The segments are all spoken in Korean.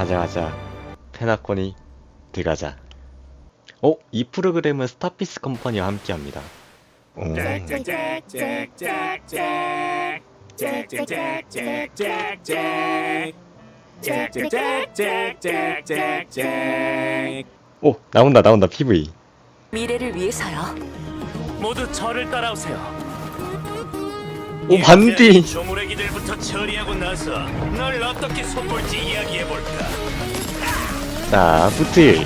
가자 가자 페나코니 들어가자 어? 이 프로그램은 스타피스 컴퍼니와 함께합니다 오. 오 나온다 나온다 PV 미래를 위해서요. 모두 저를 따라오세요. 오 반디 조무래기들부터 처리하고 나서 널 어떻게 손볼지 이야기해 볼까. 자 부트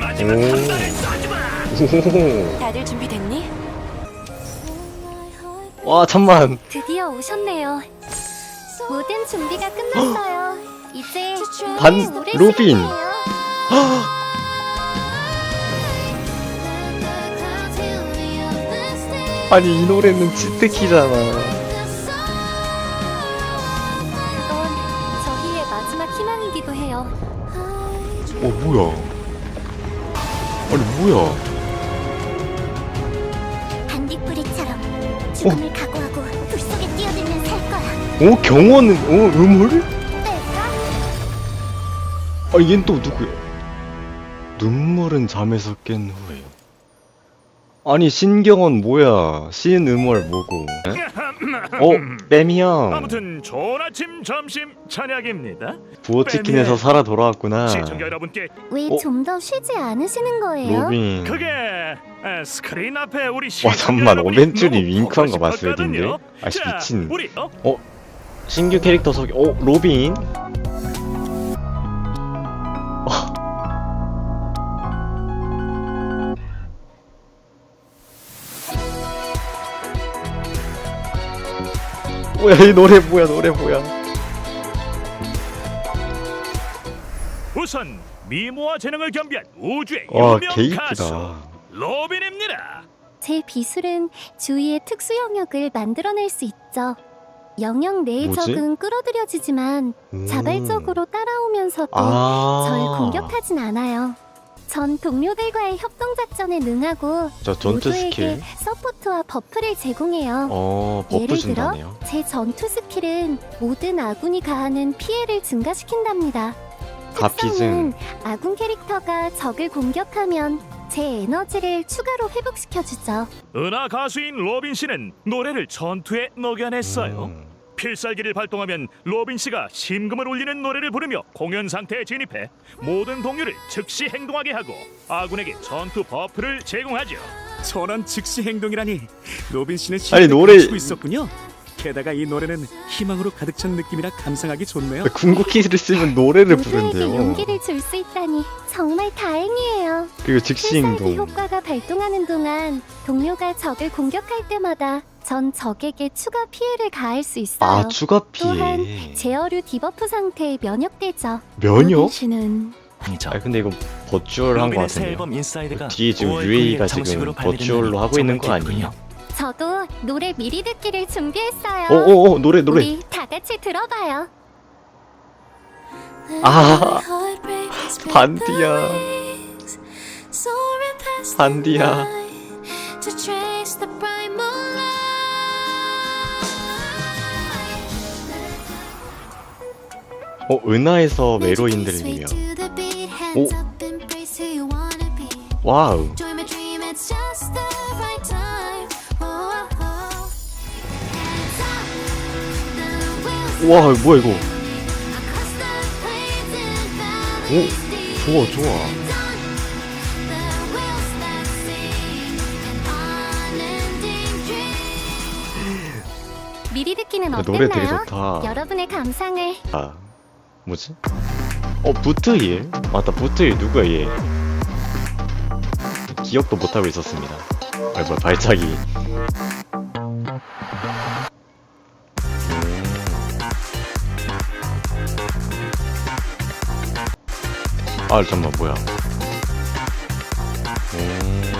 마지막 오. 한 발을 쏴주마. 오호호호. 다들 준비됐니? 와 잠만 드디어 오셨네요. 모든 준비가 끝났어요. 이제 반- 로빈. 아니 이 노래는 치트키잖아. 그건 저희의 마지막 희망이기도 해요. 어 뭐야? 아니 뭐야? 반딧불이처럼 죽음을 각오하고 불 속에 뛰어들면 살 거야. 오 경호는 오? 내가 아 얘는 또 누구야? 눈물은 잠에서 깬 후에 아니 신경원 뭐야 신음월 뭐고 에? 어 빼미 형 아무튼 좋은 아침 점심 저녁입니다. 부어치킨에서 살아 돌아왔구나 시청자 여러분께 왜 어? 좀 더 쉬지 않으시는 거예요? 로빈 그게 에, 스크린 앞에 우리 와 시청자 잠만 여러분이 너무 윙크한 거 보고 봤어야 싶었거든요. 된데 아씨 자, 미친 우리 어? 신규 캐릭터 소개 어 로빈 뭐야 이 노래 뭐야 노래 뭐야 우선 미모와 재능을 겸비한 우주의 와 유명 개이쁘다 가수 로빈입니다. 제 비술은 주위의 특수 영역을 만들어낼 수 있죠. 영역 내의 뭐지? 적은 끌어들여지지만 음. 자발적으로 따라오면서도 아절 공격하진 않아요. 전 동료들과의 협동 작전에 능하고 저 전투 모두에게 스킬 서포트와 버프를 제공해요. 어 버프 예를 준다네요 들어 제 전투 스킬은 모든 아군이 가하는 피해를 증가시킨답니다. 가피즘 특성은 아군 캐릭터가 적을 공격하면 제 에너지를 추가로 회복시켜주죠. 은하 가수인 로빈 씨는 노래를 전투에 녹여냈어요. 음. 필살기를 발동하면 로빈 씨가 심금을 울리는 노래를 부르며 공연 상태에 진입해 모든 동료를 즉시 행동하게 하고 아군에게 전투 버프를 제공하죠. 전원 즉시 행동이라니 로빈 씨는 아니, 노래- 갖추고 있었군요. 게다가 이 노래는 희망으로 가득 찬 느낌이라 감상하기 좋네요. 궁극기를 쓰면 노래를 모두에게 부른대요 용기를 줄 수 있다니 정말 다행이에요. 그리고 즉시 필살기 행동 효과가 발동하는 동안 동료가 적을 공격할 때마다 전 적에게 추가 피해를 가할 수 있어요. 아 추가 또한 피해 제어류 디버프 상태에 면역되죠. 면역? 씨는 아니죠. 아 근데 이거 버추얼 한거 로빈의 새 같은데요 앨범 인사이드가 뒤에 지금 5월 UA가 9일에 지금 정식으로 버추얼로 하고 있는 거 정말 아니에요? 저도 노래 미리 듣기를 준비했어요. 어어어 노래 노래 우리 다 같이 들어봐요. 아 반디야 반디야 어 은하에서 메로인 들리며 오. 와우. 와 뭐야 이거? 오 좋아 좋아. 미리 듣기는 야, 어땠나요? 노래 되게 좋다. 여러분의 감상을. 아 뭐지? 어 부트힐 맞다 부트힐 누구야 얘 기억도 못하고 있었습니다 아 뭐야 발차기 음. 아 잠깐만 뭐야 음.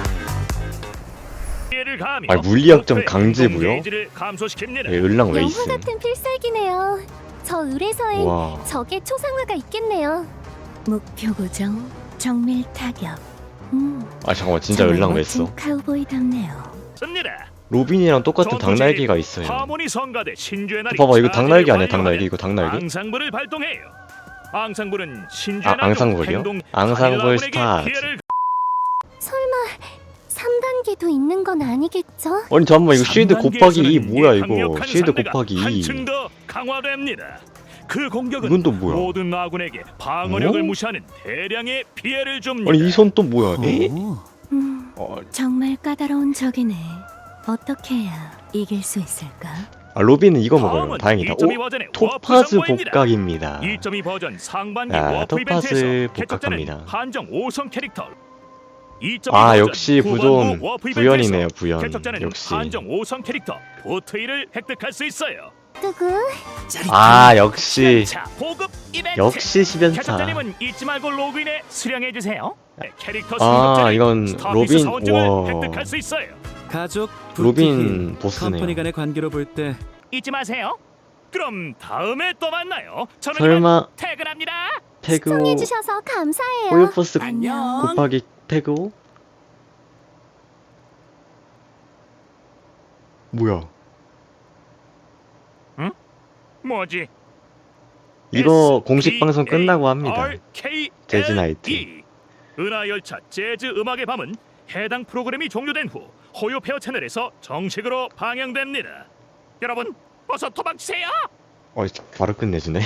아니, 물리학점 강제 행동 부여? 게이지를 감소시킵니다. 얘 을랑 영화 웨이스 같은 필살기네요. 저 의뢰서엔 와 적의 초상화가 있겠네요. 목표 고정, 정밀 타격. 음, 아 잠깐만 진짜 을랑 웨이스 카우보이답네요. 습니다. 로빈이랑 똑같은 제일 있어요 하모니 성가대 신주의 날이 봐봐 이거 닭날개 아니야 닭날개 이거 닭날개 앙상블을 발동해요. 앙상블은 신주의 아, 앙상블이요? 행동 앙상블 스타트. 피해를 3단계도 있는 건 아니겠죠? 아니 잠깐만 이거 쉴드 곱하기 2 3단계에서는 뭐야 이 이거 쉴드 곱하기 2 한층 더 강화됩니다. 그 공격은 이건 또 뭐야? 모든 아군에게 방어력을 어? 무시하는 대량의 피해를 줍니다. 아니 이 손 또 뭐야 에? 어. 음, 어, 정말 까다로운 적이네. 어떻게 해야 이길 수 있을까? 아 로빈은 이거 먹어요 다음은 다행이다 2.2 오 버전의 토파즈 워프 선보입니다. 복각입니다 2.2 버전 상반기 아, 워프 이벤트에서 복각합니다. 개척자는 한정 5성 캐릭터 2.2 아 역시 부존 부연이네요 부연 역시 한정 5성 캐릭터 보트이를 획득할 수 있어요. 뜨그 아 역시 자, 보급 이벤트. 역시 10연차 개척자님은 잊지 말고 로그인해 수령해 주세요. 네, 캐릭터 아 이건 스타피스 로빈 사원증을 와 획득할 수 있어요. 가족 로빈 컴퍼니 보스네요 간의 관계로 볼 때 잊지 마세요. 그럼 다음에 또 만나요. 저는 설마 이만 퇴근합니다. 태그 시청해주셔서 감사해요. 호요포스 안녕. 곱하기 태그 뭐야 뭐지? 이거 S, 공식 방송 끝나고 합니다 재즈 나이트. E. 은하 열차 재즈 음악의 밤은 해당 프로그램이 종료된 후 호요 페어 채널에서 정식으로 방영됩니다. 여러분, 어서 도망치세요. 어 바로 끝내주네